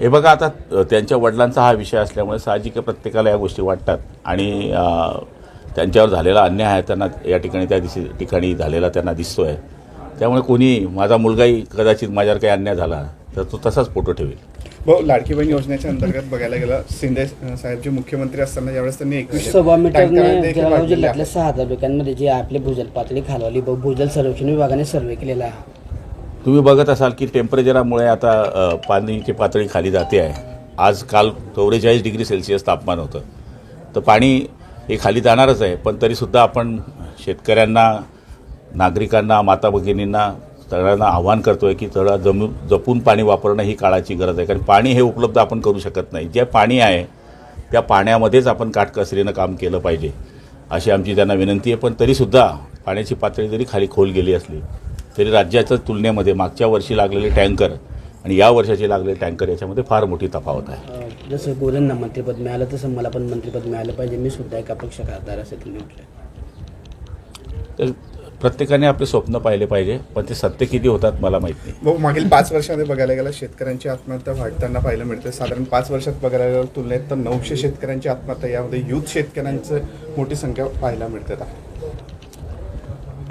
हे बघा आता त्यांच्या वडिलांचा हा विषय असल्यामुळे साहजिक प्रत्येकाला या गोष्टी वाटतात. आणि त्यांच्यावर झालेला अन्याय आहे त्यांना या ठिकाणी त्या दिवशी ठिकाणी झालेला त्यांना दिसतो आहे त्यामुळे कोणी माझा मुलगाही कदाचित माझ्यावर काही अन्याय झाला तर तो तसाच फोटो ठेवेल. भाऊ लाडकी बहीण योजनेच्या अंतर्गत बघायला गेलं शिंदे साहेब जे मुख्यमंत्री असताना यावेळेस त्यांनी एकवीस सव्वा मीटरने जळगाव वाढलेले जिल्ह्यातल्या. सहा तालुक्यांमध्ये जी आपली भूजल पातळी खालवली ब- भूजल सर्वेक्षण विभागाने सर्वे केलेला आहे. तुम्ही बघत असाल की टेम्परेचरामुळे आता पाणीची पाण्याची पातळी खाली जाते आहे. आज काल चौवेचाळीस डिग्री सेल्सिअस तापमान होतं. तर पाणी हे खाली जाणारच आहे पण तरीसुद्धा आपण शेतकऱ्यांना नागरिकांना माता भगिनींना सगळ्यांना आव्हान करतो आहे की सगळं जमू जपून पाणी वापरणं ही काळाची गरज आहे. कारण पाणी हे उपलब्ध आपण करू शकत नाही. जे पाणी आहे त्या पाण्यामध्येच आपण काटकसरीनं काम केलं पाहिजे अशी आमची त्यांना विनंती आहे. पण तरीसुद्धा पाण्याची पातळी जरी खाली खोल गेली असली तरी राज्याच्या तुलनेमध्ये मागच्या वर्षी लागलेले टँकर आणि या वर्षाचे लागलेले टँकर याच्यामध्ये फार मोठी तफावत आहे. जसं बोलून मंत्रिपद मिळालं तसं मला पण मंत्रिपद मिळालं पाहिजे. मी सुद्धा एका पक्ष खासदार असे तुम्ही म्हटलं तर प्रत्येकाने आपले स्वप्न पाहिले पाहिजे पण ते सत्य किती होतात मला माहीत नाही. भाऊ मागील पाच वर्षामध्ये बघायला गेलं शेतकऱ्यांची आत्महत्या वाढताना पाहायला मिळते. साधारण पाच वर्षात बघायला गेलं तुलनेत तर नऊशे शेतकऱ्यांची आत्महत्या यामध्ये युथ शेतकऱ्यांचं मोठी संख्या पाहायला मिळते.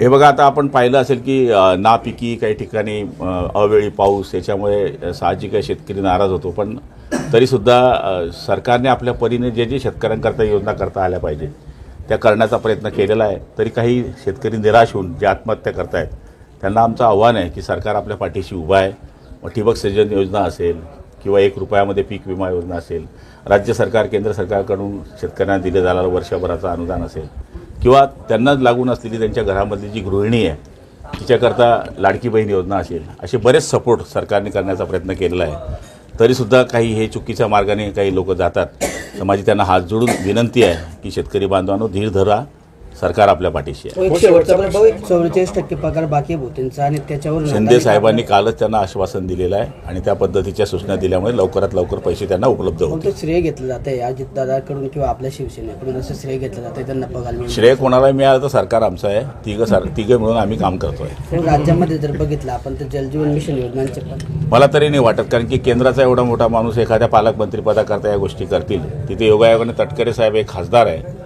हे बघा आता आपण पाहिलं असेल की नापिकी काही ठिकाणी अवेळी पाऊस याच्यामुळे साहजिक आहे शेतकरी नाराज होतो. पण तरीसुद्धा सरकारने आपल्या परीने जे जे शेतकऱ्यांकरता योजना करता आल्या पाहिजे त्या करण्याचा प्रयत्न केलेला आहे. तरी काही शेतकरी निराश होऊन जे आत्महत्या करतायत त्यांना आमचं आव्हान आहे की सरकार आपल्या पाठीशी उभं आहे. मग ठिबक सिंचन योजना असेल किंवा एक रुपयामध्ये पीक विमा योजना असेल राज्य सरकार केंद्र सरकारकडून शेतकऱ्यांना दिलं जाणारं वर्षभराचं अनुदान असेल किंवा त्यांनाच लागून असलेली त्यांच्या घरामधली जी गृहिणी आहे तिच्याकरता लाडकी बहीण योजना असेल असे बरेच सपोर्ट सरकारने करण्याचा प्रयत्न केलेला आहे. तरीसुद्धा काही हे चुकीच्या मार्गाने काही लोक जातात. तर माझी त्यांना हात जोडून विनंती आहे की शेतकरी बांधवांनो धीर धरा. सरकार आपल्या पाठीशी आहे. एक शेवटचा प्रश्न, भाऊ, एक चौवेचाळीस टक्के पगार बाकी आहे आणि त्याच्यावर शिंदे साहेबांनी कालच त्यांना आश्वासन दिलेलं आहे आणि त्या पद्धतीच्या सूचना दिल्यामुळे लवकरात लवकर पैसे त्यांना उपलब्ध होतील ते श्रेय घेतलं जातं आहे अजित दादाकडून किंवा आपल्या शिवसेनेकडून असं श्रेय घेतलं जातं त्यांना पगार श्रेय कोणाला मिळालं तर सरकार आमचं आहे. तिघं सर तिघं मिळून आम्ही काम करतोय. पण राज्यामध्ये जर बघितलं आपण तर जलजीवन मिशन योजनांचे पण. मला तरी नाही वाटत कारण की केंद्राचा एवढा मोठा माणूस एखाद्या पालकमंत्री पदाकरता या गोष्टी करतील. तिथे योगायोगाने तटकरे साहेब एक खासदार आहे.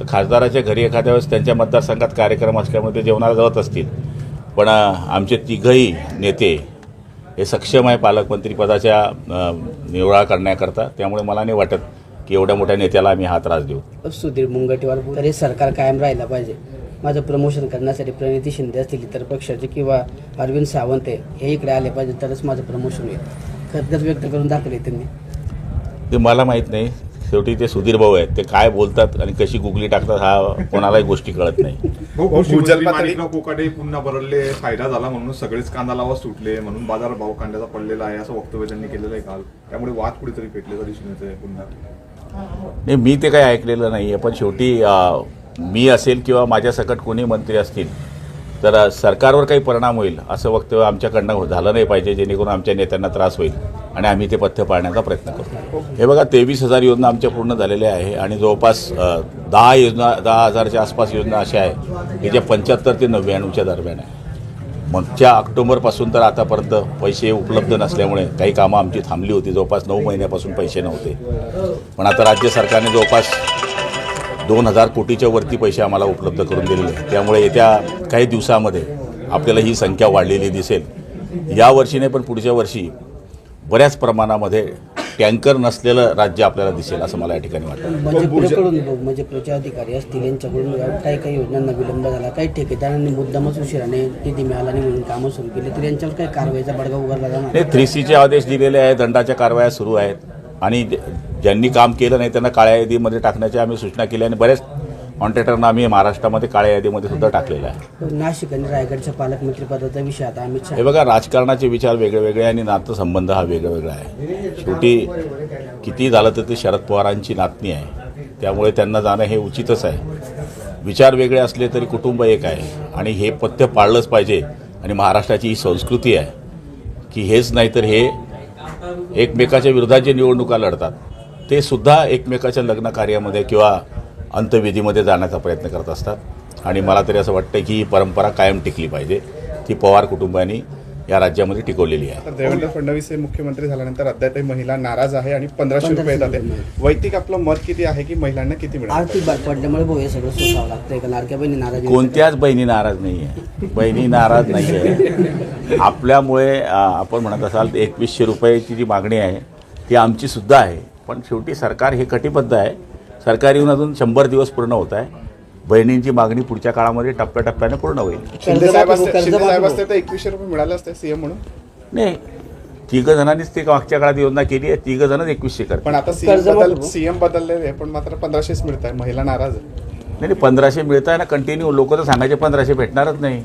तर खासदाराच्या घरी एखाद्या वेळेस त्यांच्या मतदारसंघात कार्यक्रम असल्यामुळे ते जेवणाला जात असतील. पण आमचे तिघही नेते हे सक्षम आहे पालकमंत्री पदाच्या अं, निवडा करण्याकरता त्यामुळे मला नाही वाटत की एवढ्या मोठ्या नेत्याला आम्ही हा त्रास देऊ. सुधीर मुंगटीवार तर हे सरकार कायम राहिलं पाहिजे. माझं प्रमोशन करण्यासाठी प्रणिती शिंदे असतील इतर पक्षाचे किंवा अरविंद सावंत आहे हे इकडे आले पाहिजे तरच माझं प्रमोशन होईल. खतगत व्यक्त करून दाखवले त्यांनी. ते मला माहीत नाही. शेवटी ते सुधीर भाऊ आहेत. ते काय बोलतात आणि कशी गुगली टाकतात हा कोणालाही गोष्टी कळत नाही. भूजल पातळी कोकाटे पुन्हा बरळले फायदा झाला म्हणून सगळेच कांदा लावा सुटले म्हणून बाजार भाव कांद्याचा पडलेला आहे असं वक्तव्य त्यांनी केलेलं आहे काल. त्यामुळे वाद कुठेतरी पेटले तरी दिसून येतोय पुन्हा. नाही मी ते काही ऐकलेलं नाही आहे पण शेवटी अ, मी असेल किंवा माझ्या सकट कोणी मंत्री असतील तर अ, सरकारवर काही परिणाम होईल असं वक्तव्य आमच्याकडनं हो- झालं नाही पाहिजे जेणेकरून आमच्या नेत्यांना त्रास होईल. आणि आम्ही ते पथ्य पाळण्याचा प्रयत्न करतो. हे बघा तेवीस हजार योजना आमच्या पूर्ण झालेल्या आहे आणि जवळपास दहा योजना दहा हजारच्या आसपास योजना अशा आहे की ज्या पंच्याहत्तर ते नव्याण्णवच्या दरम्यान आहे मागच्या ऑक्टोबरपासून तर आतापर्यंत पैसे उपलब्ध नसल्यामुळे काही कामं आमची थांबली होती. जवळपास नऊ महिन्यापासून पैसे नव्हते. पण आता राज्य सरकारने जवळपास दोन हजार कोटीच्या वरती पैसे आम्हाला उपलब्ध करून दिलेले आहेत. त्यामुळे येत्या काही दिवसामध्ये आपल्याला ही संख्या वाढलेली दिसेल. या वर्षी नाही पण पुढच्या वर्षी बऱ्याच प्रमाणामध्ये टँकर नसलेलं राज्य आपल्याला दिसेल असं मला या ठिकाणी वाटतं. मंजेपुरेकडून मंजेपुरेचे अधिकारी असतील यांच्याकडून काही काही योजनांना विलंब झाला काही ठेकेदारांनी मुद्दामच उशिराने निधी मिळाला नाही म्हणून कामं सुरू केली तर यांच्यावर काही कारवाईचा बडगा उगारला जाणार नाही थ्री सीचे आदेश दिलेले आहेत दंडाच्या कारवाया सुरू आहेत. आणि ज- ज्यांनी काम केलं नाही त्यांना काळ्या यादीमध्ये टाकण्याच्या आम्ही सूचना केल्या आणि बऱ्याच कॉन्ट्रॅक्टरना आम्ही महाराष्ट्रामध्ये काळ्या यादीमध्ये सुद्धा टाकलेलं आहे. नाशिक आणि रायगडच्या पालकमंत्री पदाचा विषय आता अमित शहा. हे बघा राजकारणाचे विचार वेगळे वेगळे आणि नातेसंबंध हा वेगळा वेगळा आहे. शेवटी किती झालं तर ते शरद पवारांची नातनी आहे. त्यामुळे त्यांना जाणं हे उचितच आहे. विचार वेगळे असले तरी कुटुंब एक आहे. आणि हे पथ्य पाळलंच पाहिजे. आणि महाराष्ट्राची ही संस्कृती आहे. की हेच नाही तर हे एकमेकाच्या विरोधात जे निवडणुका लढतात ते सुद्धा एकमेकाच्या लग्न कार्यामध्ये किंवा अंतविधीमध्ये जाण्याचा प्रयत्न करत असतात. आणि मला तरी असं वाटतं की ही परंपरा कायम टिकली पाहिजे. ती पवार कुटुंबाने या राज्यामध्ये टिकवलेली आहे. तर देवेंद्र फडणवीस हे मुख्यमंत्री झाल्यानंतर अद्यापही महिला नाराज आहे आणि पंधराशे रुपये येतात. वैयक्तिक आपलं मत किती आहे की महिलांना किती मिळालं आर्थिक बार पडल्यामुळे हे सगळं सोसावं लागतंय का? लाडक्या बहिणी नाराज कोणत्याच बहिणी नाराज नाही आहे बहिणी नाराज नाही आहे आपल्यामुळे आपण म्हणत असाल एकवीसशे रुपयाची जी मागणी आहे ती आमची सुद्धा आहे. पण शेवटी सरकार हे कटिबद्ध आहे. सरकार येऊन अजून शंभर दिवस पूर्ण होत आहे. बहिणींची मागणी पुढच्या काळामध्ये टप्प्याटप्प्याने पूर्ण होईल. शिंदे साहेब असते शिंदे साहेब असते तर एकवीसशे रुपये मिळाले असते सीएम म्हणून. नाही तिघं जणांनीच ते मागच्या काळात योजना केली आहे. तिघं जणच एकवीसशे करतात पण आता सीएम बदल सीएम बदलले आहे पण मात्र पंधराशेच मिळत आहे. महिला नाराज आहे नाही नाही, पंधराशे मिळत आहे ना कंटिन्यू लोक तर सांगायचे पंधराशे भेटणारच नाही.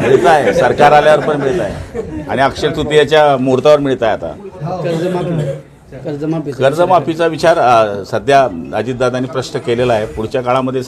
मिळत आहे. सरकार आल्यावर पण मिळत आहे. आणि अक्षय तृतीयाच्या मुहूर्तावर मिळत आहे आता. कर्जमाफीचा विचार सध्या अजितदादांनी प्रश्न केलेला आहे. पुढच्या काळामध्ये